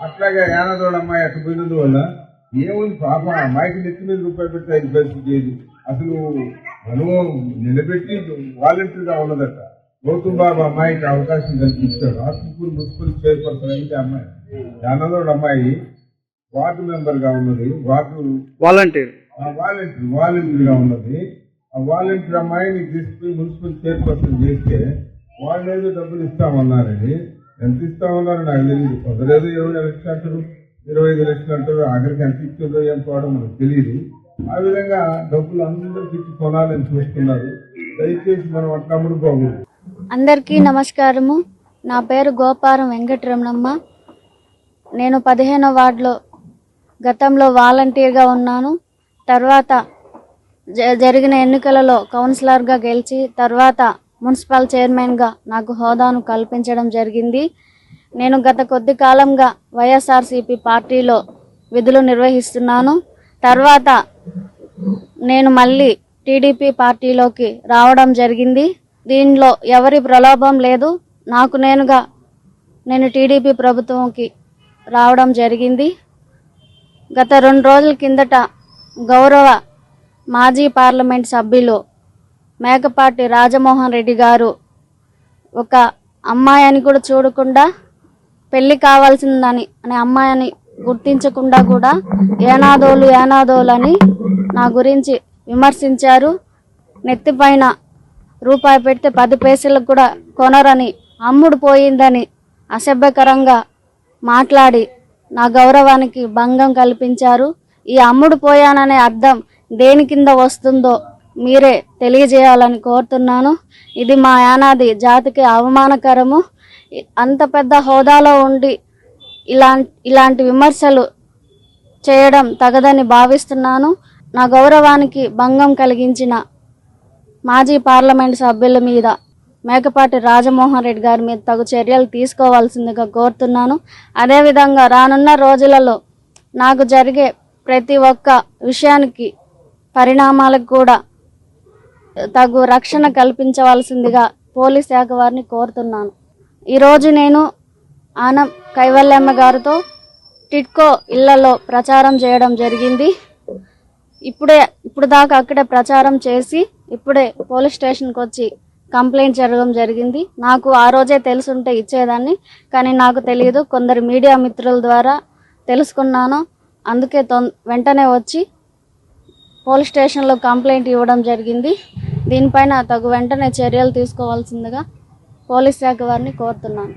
అట్లాగే యానదోడు అమ్మాయి అటు పోయినందు వల్ల ఏముంది పాప? అమ్మాయికి నెత్తి మీద రూపాయి పెట్టి ఐదు పరిస్థితి లేదు అసలు మనము నిలబెట్టి వాలంటీర్గా ఉన్నదట. గౌతమ్ బాబు అమ్మాయికి అవకాశం కల్పించాడు ఆత్మకూరు మున్సిపల్ చైర్పర్సన్ అయితే అమ్మాయి. యానదోడు అమ్మాయి వార్డు మెంబర్గా ఉన్నది. Ward volunteer. వాలంటీర్ వాలంటీర్గా ఉన్నది. ఆ వాలంటీర్ అమ్మాయిని తీసుకుని మున్సిపల్ చైర్పర్సన్ చేస్తే వాళ్ళు ఏదో డబ్బులు ఇస్తామన్నారని ఎంత ఇస్తామన్నారు నాకు తెలియదు పొందలేదు ఇరవై లక్షలు అంటారు ఇరవై ఐదు లక్షలు అంటారు ఆఖరికి ఎంత ఇచ్చిందో ఏం పోవడం మనకు తెలియదు ఆ విధంగా డబ్బులు అందరికి ఇచ్చి కొనాలని చూస్తున్నారు. దయచేసి మనం అట్లా అమ్ముడుకోకూడదు అందరికీ నమస్కారము. నా పేరు గోపారం వెంకటరమణమ్మ. నేను పదిహేనో వార్డులో గతంలో వాలంటీర్గా ఉన్నాను. తర్వాత జరిగిన ఎన్నికలలో కౌన్సిలర్గా గెలిచి తర్వాత మున్సిపల్ చైర్మన్గా నాకు హోదాను కల్పించడం జరిగింది. నేను గత కొద్ది కాలంగా వైఎస్ఆర్సీపీ పార్టీలో విధులు నిర్వహిస్తున్నాను. తర్వాత నేను మళ్ళీ టీడీపీ పార్టీలోకి రావడం జరిగింది. దీనిలో ఎవరి ప్రలోభం లేదు. నాకు నేనుగా నేను టీడీపీ ప్రభుత్వంకి రావడం జరిగింది. గత రెండు రోజుల కిందట గౌరవ మాజీ పార్లమెంట్ సభ్యులు మేకపాటి రాజమోహన్ రెడ్డి గారు ఒక అమ్మాయి అని కూడా చూడకుండా పెళ్ళి కావాల్సిందని అనే అమ్మాయిని గుర్తించకుండా కూడా ఏనాదోలు ఏనాదోలు అని నా గురించి విమర్శించారు. నెత్తిపైన రూపాయి పెడితే పది పైసలకు కూడా కొనరని అమ్ముడు పోయిందని అసభ్యకరంగా మాట్లాడి నా గౌరవానికి భంగం కల్పించారు. ఈ అమ్ముడు పోయాననే అర్థం దేని కింద వస్తుందో మీరే తెలియజేయాలని కోరుతున్నాను. ఇది మా యానాది జాతికి అవమానకరము. అంత పెద్ద హోదాలో ఉండి ఇలా ఇలాంటి విమర్శలు చేయడం తగదని భావిస్తున్నాను. నా గౌరవానికి భంగం కలిగించిన మాజీ పార్లమెంట్ సభ్యుల మీద మేకపాటి రాజమోహన్ రెడ్డి గారి మీద తగు చర్యలు తీసుకోవాల్సిందిగా కోరుతున్నాను. అదేవిధంగా రానున్న రోజులలో నాకు జరిగే ప్రతి ఒక్క విషయానికి పరిణామాలకు కూడా తగు రక్షణ కల్పించవలసిందిగా పోలీస్ శాఖ వారిని కోరుతున్నాను. ఈరోజు నేను ఆనం కైవల్యమ్మ గారితో టిట్కో ఇళ్ళలో ప్రచారం చేయడం జరిగింది. ఇప్పుడే ఇప్పుడు దాకా అక్కడే ప్రచారం చేసి ఇప్పుడే పోలీస్ స్టేషన్కి వచ్చి కంప్లైంట్ జరగడం జరిగింది. నాకు ఆ రోజే తెలుసుంటే ఇచ్చేదాన్ని కానీ నాకు తెలియదు. కొందరు మీడియా మిత్రుల ద్వారా తెలుసుకున్నాను. అందుకే తొం వెంటనే వచ్చి పోలీస్ స్టేషన్లో కంప్లైంట్ ఇవ్వడం జరిగింది. దీనిపైన తగు వెంటనే చర్యలు తీసుకోవాల్సిందిగా పోలీస్ శాఖ వారిని కోరుతున్నాను.